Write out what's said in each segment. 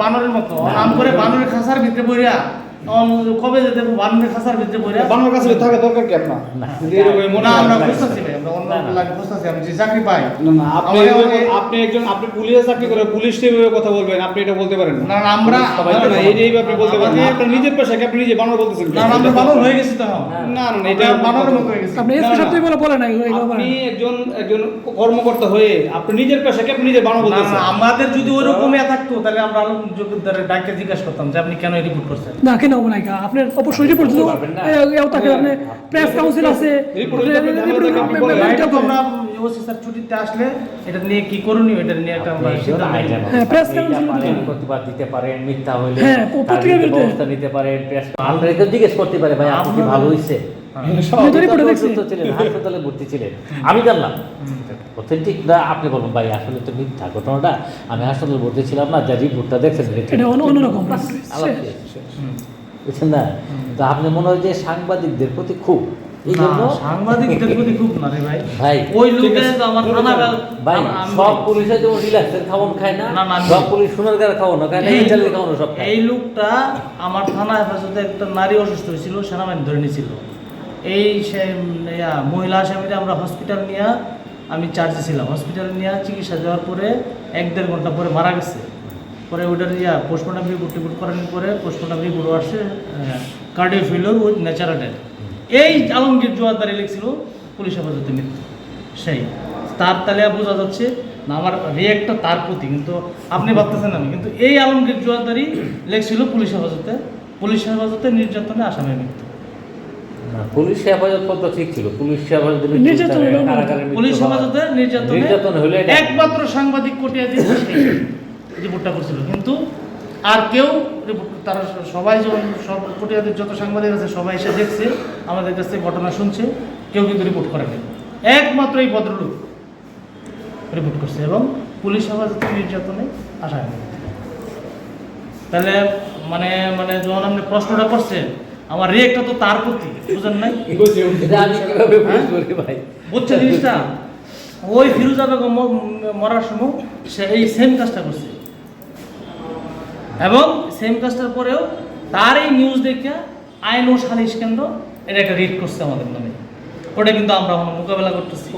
বানরের মতো। নাম করে বানরের খাসার ভিতরে বইরা অন কবে যেতে বানরের খাসার ভিতরে বাংলার কাছে থাকা দরকার কি আপনার না। মনে না হয় আমরা ভাই আমরা অন্য না, না। লাগে আমি যে চাকরি পাই না, না, আপনি আপনি একজন আপনি পুলিশে চাকরি করে পুলিশ কথা বলবেন আপনি এটা বলতে পারেন না না না, আমরা না, এই যে আপনি বলতে পারেন না। আমাকে- আপনার নিজের পেশাকে আপনি নিজে বানর বলতেছেন না না, আমরা বানর হয়ে গেছি তো না না না, এটা আমরা বানরের মতো হয়ে গেছি আপনি না, এসপি সাহেব তুই বলে বলে বলে আপনি একজন একজন কর্মকর্তা হয়ে আপনি নিজের পেশাকে আপনি নিজে বানর না, বলতেছেন না, আমাদের যদি ওরকম ইয়ে থাকতো তাহলে আমরা আলম যোগদারের ডাকে জিজ্ঞাসা করতাম যে আপনি কেন রিপোর্ট করছেন না হবে আপনার অবশ্যই না। তাকে আপনি প্রেস কাউন্সিল আছে বলেন। ছুটিতে আসলে এটা নিয়ে কি করণীয় এটা নিয়ে একটা হ্যাঁ, প্রতিবাদ দিতে পারেন মিথ্যা হইলে হ্যাঁ। ব্যবস্থা নিতে পারেন প্রেস জিজ্ঞেস করতে পারে ভাই আপনি ভালো হইছে আমি জানলাম অথেন্টিক না আপনি বলবেন ভাই আসলে তো মিথ্যা ঘটনাটা আমি হাসপাতালে ভর্তি ছিলাম না যা রিপোর্টটা দেখছেন বুঝছেন না? তো আপনি মনে হয় যে সাংবাদিকদের প্রতি খুব এই জন্য সাংবাদিকদের প্রতি খুব না রে ভাই। ভাই ওই লোকে তো আমার থানা ভাই সব পুলিশে যেমন রিল্যাক্সের খাওয়ান খায় না। না, না, আমি- সব পুলিশ সোনার খাওয়ানো খায় না ইটালির খাওয়ানো সব এই লোকটা আমার থানা হেফাজতে একটা নারী অসুস্থ হয়েছিল সেনাবাহিনী ধরে নিয়েছিল। এই মহিলা আসামিরা আমরা হসপিটাল নিয়ে আমি চার্জে ছিলাম হসপিটাল নিয়ে চিকিৎসা দেওয়ার পরে এক দেড় ঘণ্টা পরে মারা গেছে। পরে ওইটার ইয়া পোস্টমর্টম রিপোর্ট টিপোর্ট করানোর পরে পোস্টমর্টম রিপোর্ট আসছে cardio failure with natural death এই আলমগীর জোয়ারদারি লিখছিল পুলিশ হেফাজতে মৃত্যু। সেই তার তালে বোঝা যাচ্ছে না আমার রিয়েক্টটা তার প্রতি কিন্তু আপনি ভাবতেছেন আমি কিন্তু এই আলমগীর জোয়ারদারি লেখছিল পুলিশ হেফাজতে পুলিশ হেফাজতে নির্যাতনে আসামের মৃত্যু। পুলিশ হেফাজত পদ্ধ ঠিক ছিল পুলিশ হেফাজত নির্যাতন পুলিশ হেফাজতে নির্যাতনে নির্যাতন হলে একমাত্র সাংবাদিক কোটিয়া দিয়ে রিপোর্টটা করছিল। কিন্তু আর কেউ রিপোর্ট তারা সবাই যখন সব কোটিয়াদের যত সাংবাদিক আছে সবাই এসে দেখছে আমাদের কাছ থেকে ঘটনা শুনছে কেউ কিন্তু রিপোর্ট করেনি একমাত্র এই ভদ্রলোক রিপোর্ট করছে এবং পুলিশ হেফাজতে নির্যাতনে আসা হয়নি। তাহলে মানে মানে যখন আপনি প্রশ্নটা করছেন আমার রিয়েক্টটা তো তার প্রতি বুঝেন নাই? হ্যাঁ? বুঝছেন জিনিসটা? ওই ফিরোজা বেগম মরার সময় সে এই সেম কাজটা করছে। এবং সেম কাজটার পরেও তার এই নিউজ দেখে আইন ও সালিশ কেন্দ্র এটা একটা রিড করছে আমাদের নামে। ওটা কিন্তু আমরা মোকাবেলা করতেছি।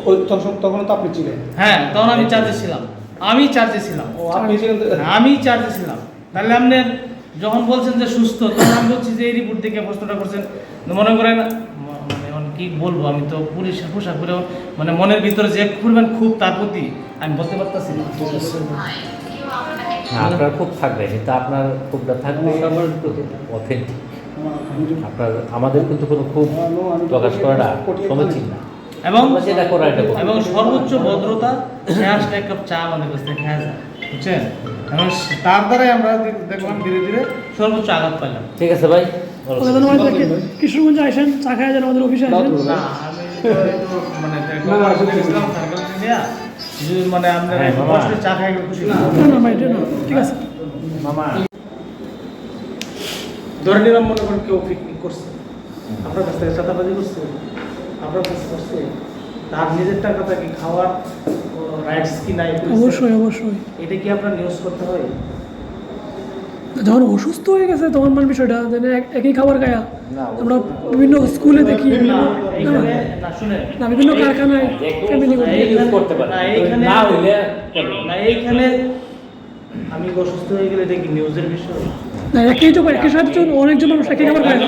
তখন তো আপনি ছিলেন। হ্যাঁ তখন আমি চার্জে ছিলাম। আমি চার্জে ছিলাম। ও আপনি ছিলেন তো- আমি চার্জে ছিলাম। তাহলে আপনি যখন বলছেন যে সুস্থ তখন আমি বলছি যে এই রিপোর্ট দেখে প্রশ্নটা করছেন। মনে করেন মানে কি বলব আমি তো পুলিশের পোশাক পরে মানে মনের ভিতরে যে খুলবেন খুব তার প্রতি আমি বলতে পারতাছি না। না, আপনার খুব থাকবে কিন্তু আপনার খুবটা থাকবে অথেন্টিক আপনার আমাদের কিন্তু কোনো খুব প্রকাশ করাটা সমীচীন না। এবং যেটা করা এটা এবং সর্বোচ্চ ভদ্রতা সে আসলে এক কাপ চা আমাদের কাছ থেকে খেয়ে যায় বুঝছেন? এবং তার দ্বারাই আমরা দেখলাম ধীরে ধীরে সর্বোচ্চ আঘাত পাইলাম। ঠিক আছে ভাই কিশোরগঞ্জে আসেন চা খায় যেন আমাদের অফিসে আসেন। ধরে নিলাম মনে করেন কেউ পিকনিক করছে আপনার কাছ থেকে চাঁদাবাজি করছে আপনার কাছে করছে তার নিজের টাকাটা কি খাওয়ার রাইটস কি নাই অবশ্যই অবশ্যই এটা কি আপনার নিউজ করতে হয় যখন অসুস্থ হয়ে গেছে তখন মানে বিষয়টা একই খাবার খায়া। আমরা বিভিন্ন স্কুলে দেখি না, বিভিন্ন- কারখানায় আমি অসুস্থ হয়ে গেলে দেখি নিউজের বিষয়? না একই তো একই সাথে অনেকজন মানুষ একই খাবার খায়।